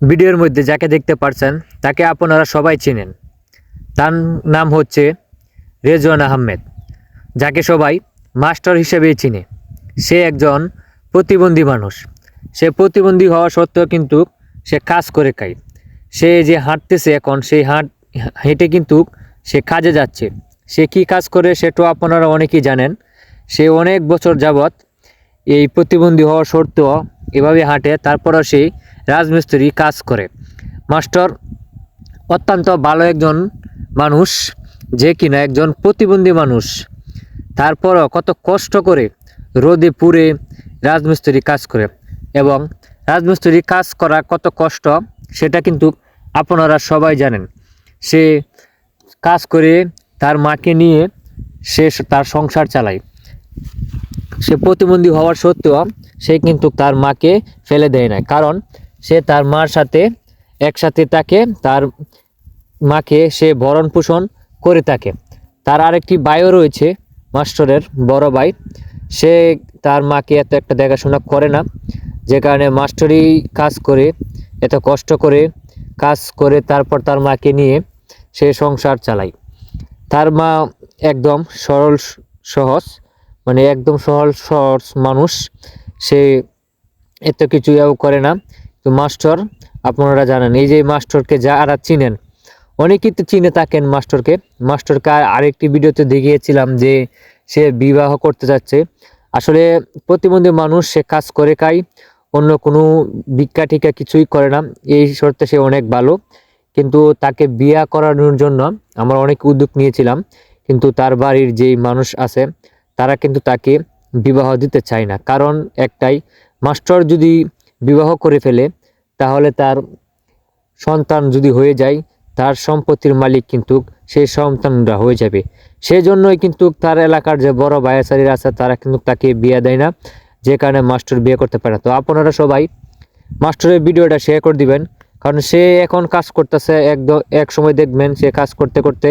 ভিডিওর মধ্যে যাকে দেখতে পারছেন, তাকে আপনারা সবাই চেনেন। তার নাম হচ্ছে রেজওয়ান আহমেদ, যাকে সবাই মাস্টার হিসেবেই চিনে। সে একজন প্রতিবন্ধী মানুষ। সে প্রতিবন্ধী হওয়া সত্ত্বেও কিন্তু সে কাজ করে খায়। সে যে হাঁটতেছে এখন, সেই হাঁট হেঁটে কিন্তু সে কাজে যাচ্ছে। সে কি কাজ করে সেটাও আপনারা অনেকেই জানেন। সে অনেক বছর যাবৎ এই প্রতিবন্ধী হওয়া সত্ত্বেও এভাবে হাঁটে, তারপরও সে রাজমিস্ত্রি কাজ করে। মাস্টার অত্যন্ত ভালো একজন মানুষ, যে কিনা একজন প্রতিবন্ধী মানুষ। তারপরও কত কষ্ট করে রোদে পুড়ে রাজমিস্ত্রি কাজ করে এবং রাজমিস্ত্রি কাজ করা কত কষ্ট, সেটা কিন্তু আপনারা সবাই জানেন। সে কাজ করে তার মাকে নিয়ে সে তার সংসার চালায়। সে প্রতিবন্ধী হওয়ার সত্ত্বেও সে কিন্তু তার মাকে ফেলে দেয় না কারণ সে তার মার সাথে একসাথে তাকে তার মাকে সে ভরণ পোষণ করে থাকে। তার আরেকটি ভাইও রয়েছে, মাস্টারের বড় ভাই। সে তার মাকে এত একটা দেখাশোনা করে না, যে কারণে মাস্টারই কাজ করে, এত কষ্ট করে কাজ করে তারপর তার মাকে নিয়ে সে সংসার চালায়। তার মা একদম সরল সহজ মানে একদম সহজ সহজ মানুষ। সে এত কিছু করে না তো মাস্টার, আপনারা জানেন, এই যে মাস্টারকে যারা চিনেন, অনেকেই তো চিনে থাকেন মাস্টারকে। মাস্টারকে আরেকটি ভিডিওতে দেখিয়েছিলাম যে সে বিবাহ করতে যাচ্ছে। আসলে প্রতিবন্ধী মানুষ, সে কাজ করে খায় অন্য কোনো ভিক্ষা টিকা কিছুই করে না। এই শর্তে সে অনেক ভালো। কিন্তু তাকে বিয়া করানোর জন্য আমরা অনেক উদ্যোগ নিয়েছিলাম। কিন্তু তার বাড়ির যেই মানুষ আছে, তারা কিন্তু তাকে বিবাহ দিতে চায় না। কারণ একটাই, মাস্টার যদি বিবাহ করে ফেলে, তাহলে তার সন্তান যদি হয়ে যায়, তার সম্পত্তির মালিক কিন্তু সেই সন্তানরা হয়ে যাবে। সেই জন্যই কিন্তু তার এলাকার যে বড় ভাইয়াচারিরা আছে, তারা কিন্তু তাকে বিয়ে দেয় না, যে কারণে মাস্টার বিয়ে করতে পারে না। তো আপনারা সবাই মাস্টারের ভিডিওটা শেয়ার করে দিবেন, কারণ সে এখন কাজ করতেছে একদম, এক সময় দেখবেন সে কাজ করতে করতে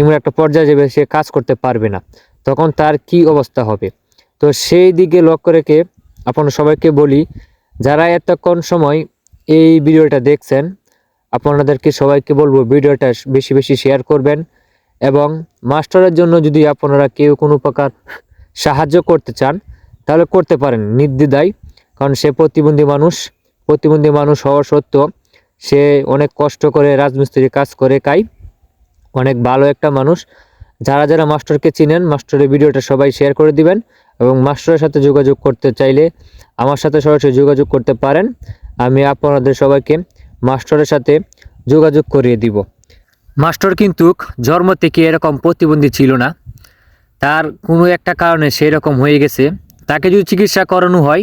এমন একটা পর্যায়ে যাবে, সে কাজ করতে পারবে না। তখন তার কি অবস্থা হবে? তো সেই দিকে লক্ষ্য রেখে আপনারা সবাইকে বলি যারা এতক্ষণ সময় এই ভিডিওটা দেখছেন, আপনাদেরকে সবাইকে বলব ভিডিওটা বেশি বেশি শেয়ার করবেন এবং মাস্টারের জন্য যদি আপনারা কেউ কোনো প্রকার সাহায্য করতে চান, তাহলে করতে পারেন নির্দ্বিধায়। কারণ সে প্রতিবন্ধী মানুষ প্রতিবন্ধী মানুষ হওয়া সত্ত্বেও সে অনেক কষ্ট করে রাজমিস্ত্রি কাজ করে খায় অনেক ভালো একটা মানুষ। যারা যারা মাস্টারকে চিনেন, মাস্টারের ভিডিওটা সবাই শেয়ার করে দিবেন এবং মাস্টারের সাথে যোগাযোগ করতে চাইলে আমার সাথে সরাসরি যোগাযোগ করতে পারেন। আমি আপনাদের সবাইকে মাস্টারের সাথে যোগাযোগ করিয়ে দিব। মাস্টার কিন্তু জন্ম থেকে এরকম প্রতিবন্ধী ছিল না। তার কোনো একটা কারণে সেই রকম হয়ে গেছে। তাকে যদি চিকিৎসা করানো হয়,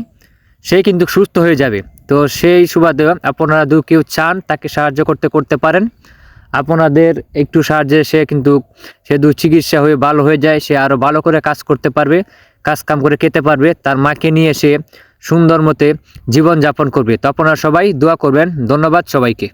সে কিন্তু সুস্থ হয়ে যাবে। তো সেই সুবাদে আপনারা দু কেউ চান, তাকে সাহায্য করতে করতে পারেন। আপনাদের একটু সাহায্যে সে কিন্তু, সে দু চিকিৎসা হয়ে ভালো হয়ে যায়, সে আরও ভালো করে কাজ করতে পারবে, কাজ কাম করে খেতে পারবে, তার মাকে নিয়ে সে সুন্দর মতে জীবনযাপন করবে। তো আপনারা সবাই দোয়া করবেন, ধন্যবাদ সবাইকে।